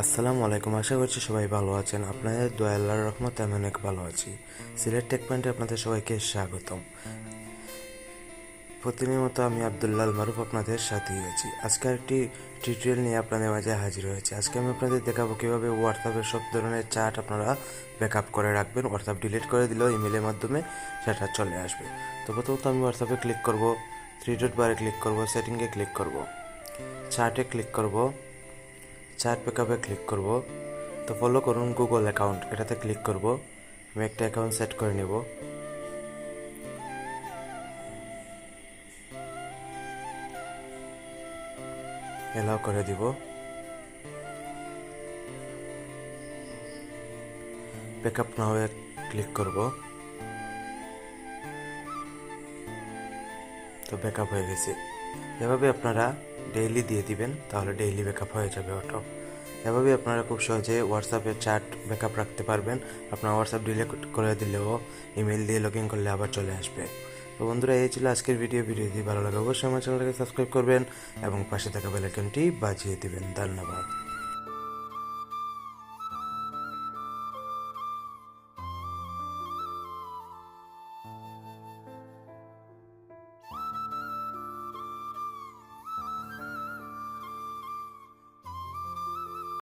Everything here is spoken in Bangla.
আসসালামু আলাইকুম, আশা করছি সবাই ভালো আছেন। আপনাদের দোয়া আল্লাহর রহমতে আমি অনেক ভালো আছি। সিলেট টেক পয়েন্টে আপনাদের সবাইকে স্বাগতম। প্রতিনিয়ত আমি আবদুল্লাল মারুফ আপনাদের সাথেই আছি। আজকে একটি টিউটোরিয়াল নিয়ে আপনাদের মাঝে হাজির হয়েছে। আজকে আমি আপনাদের দেখাবো কীভাবে হোয়াটসঅ্যাপের সব ধরনের চার্ট আপনারা ব্যাকআপ করে রাখবেন। হোয়াটসঅ্যাপ ডিলিট করে দিলেও ইমেলের মাধ্যমে সেটা চলে আসবে। তো প্রথমত আমি হোয়াটসঅ্যাপে ক্লিক করব থ্রি ডট বারে ক্লিক করব সেটিংয়ে ক্লিক করব চার্টে ক্লিক করব। চার্ট ব্যাকআপে ক্লিক করব। তো ফলো করুন গুগল অ্যাকাউন্ট এটাতে ক্লিক করব। আমি একটা অ্যাকাউন্ট সেট করে নেব। এলাও করে দিব। ব্যাকআপ না হয়ে ক্লিক করব। তো ব্যাকআপ হয়ে গেছে। এভাবে আপনারা ডেইলি দিয়ে দিবেন, তাহলে ডেইলি ব্যাকআপ হয়ে যাবে অটো এভাবে আপনারা খুব সহজে হোয়াটসঅ্যাপে চ্যাট ব্যাকআপ রাখতে পারবেন। আপনার হোয়াটসঅ্যাপ ডিলিট করে দিলেও ইমেল দিয়ে লগ ইন করলে আবার চলে আসবে। তো বন্ধুরা, এই ছিল আজকের ভিডিও ভিডিও যদি ভালো লাগে, অবশ্যই আমার চ্যানেলটাকে সাবস্ক্রাইব করবেন এবং পাশে থাকা বেলাইকনটি বাজিয়ে দিবেন। ধন্যবাদ।